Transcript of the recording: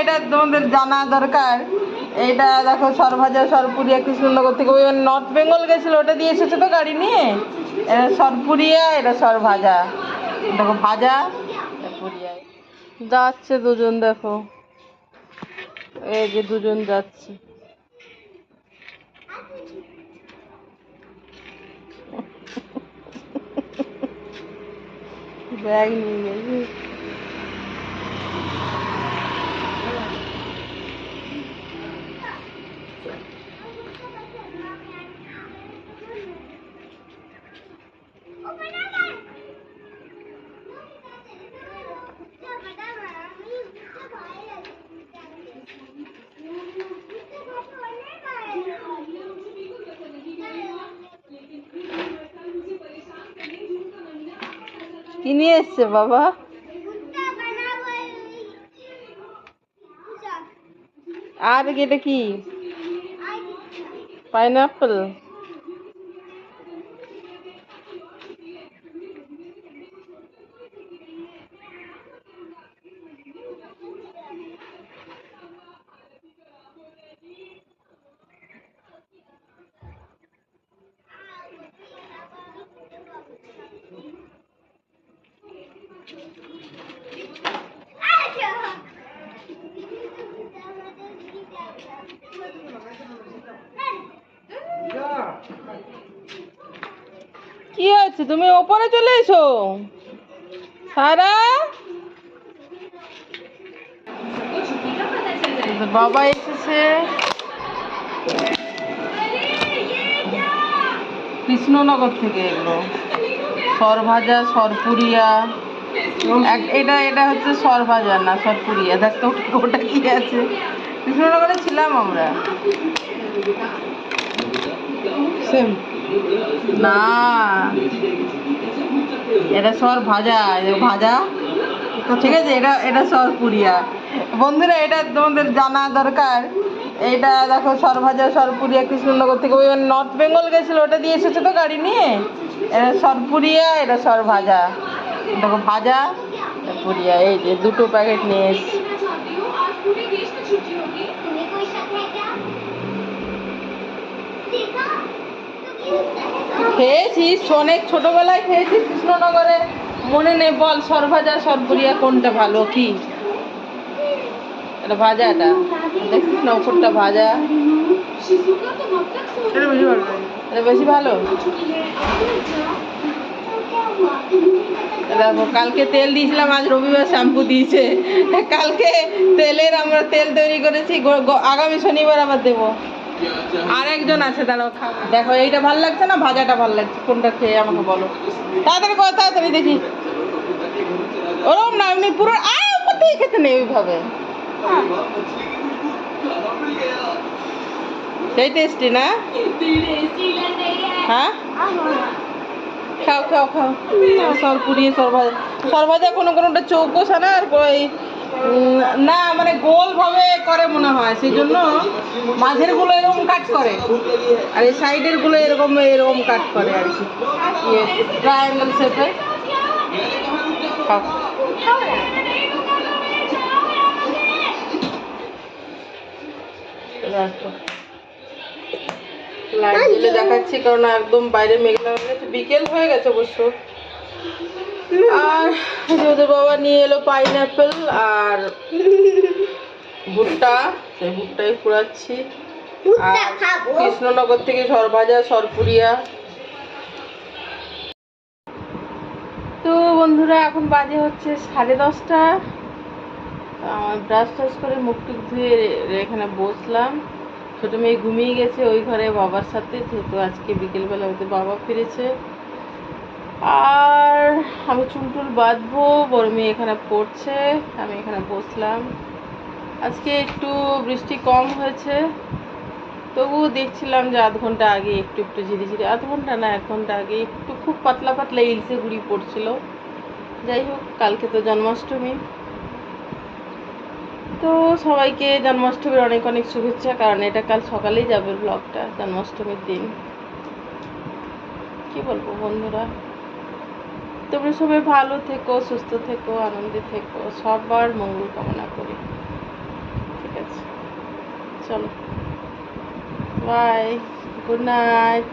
এটা তোমাদের জানা দরকার। এটা দেখো সরভাজা সরপুরিয়া কৃষ্ণনগর থেকে। ওই নর্থ বেঙ্গল গেছিল, ওটা দিয়ে এসেছে তো গাড়ি নিয়ে? এটা সরপুরিয়া এটা সরভাজা দেখো ভাজা যাচ্ছে দুজন, দেখো। এই যে দুজন যাচ্ছে। ব্যাগ নিয়ে গেছি। কি নিয়ে এসছে বাবা? আর এটা কি? পাইনাপেল? কি আছে তুমি ওপরে চলে এসো। সারা? বাবা এসেছে। কৃষ্ণনগর থেকে এগুলো সরভাজা, সরপুরিয়া। এটা এটা হচ্ছে সরভাজা না, সরপুরিয়া। দেখ তো, ওটা কি আছে? কৃষ্ণনগরে ছিলাম আমরা। সেম। না। এটা সর ভাজা ভাজা। ঠিক আছে, এটা এটা সর পুরিয়া। বন্ধুরা, এটা তোমাদের জানা দরকার। এইটা দেখো, সর ভাজা, সর পুরিয়া, কৃষ্ণনগর থেকে। ওই নর্থ বেঙ্গল গেছিল, ওটা দিয়ে এসেছে তো গাড়ি নিয়ে? এটা সর পুরিয়া, এটা সর ভাজা। দেখো, ভাজা পুরিয়া। এই যে, দুটো প্যাকেট নিয়ে এসছি। খেয়েছিস? অনেক ছোটবেলায় খেয়েছিস কৃষ্ণনগরে? মনে নেই বল সরভাজা সরপুরিয়া কোনটা ভালো কি? এটা ভাজা এটা। দেখছিস না উপরটা ভাজা। এটা বেশি ভালো দেখো কালকে তেল দিয়েছিলাম আজ রবিবার শ্যাম্পু দিয়েছে। কালকে তেলের আমরা তেল তৈরি করেছি আগামী শনিবার আবার দেবো। আর একজন আছে, দাঁড়াও দেখো, এইটা ভালো লাগছে না? ভাজাটা ভালো লাগছে। কোনটা খেয়ে আমাকে বলো। তাড়াতাড়ি করো, তাড়াতাড়ি দেখি। ওরম না, এমনি পুরো আ উপর খেতে নেই ওইভাবে। সেই টেস্টি না? হ্যাঁ? খাও খাও খাও। সর পুড়িয়ে সর ভাজা সর ভাজা কোনো কোনোটা চৌকোসা না আর ওই না মানে গোল ভাবে করে মনে হয় সেই জন্য মাঝেরগুলো এরকম কাট করে আর এই সাইডেরগুলো এরকম এরকম কাট করে আর কি। ট্রায়াঙ্গেল শেপে লাইট দেখাচ্ছি, কারণ একদম বাইরে মেঘলা হয়ে গেছে। বিকেল হয়ে গেছে অবশ্য। আর ওদের বাবা নিয়ে এলো পাইনাপেল আর ভুট্টা। সেই ভুট্টাই কুড়াচ্ছি আর কৃষ্ণনগর থেকে সরভাজা সরপুরিয়া। তো বন্ধুরা এখন বাজে হচ্ছে সাড়ে দশটা। আমার ব্রাশ টাশ করে মুখ টুক ধুয়ে এখানে বসলাম। ছোটো মেয়ে ঘুমিয়ে গেছে ওই ঘরে বাবার সাথে যেহেতু আজকে বিকেলবেলা ওদের বাবা ফিরেছে। আর আমি চুল টুল বাঁধবো, বড় মেয়ে এখানে পড়ছে, আমি এখানে বসলাম। আজকে একটু বৃষ্টি কম হয়েছে, তবুও দেখছিলাম যে আধ ঘণ্টা আগে একটু একটু ঝিরিঝিরি, আধ ঘণ্টা না, এক ঘণ্টা আগে একটু খুব পাতলা পাতলা ইলসে ঘুরি পড়ছিল। যাই হোক, কালকে তো জন্মাষ্টমী। তো সবাইকে জন্মাষ্টমীর অনেক অনেক শুভেচ্ছা, কারণ এটা কাল সকালেই যাবে ব্লগটা, জন্মাষ্টমীর দিন। কি বলব বন্ধুরা? তোমরা সবাই ভালো থেকো, সুস্থ থেকো, আনন্দে থেকো। সবার মঙ্গল কামনা করি। ঠিক আছে। চলো। Bye good night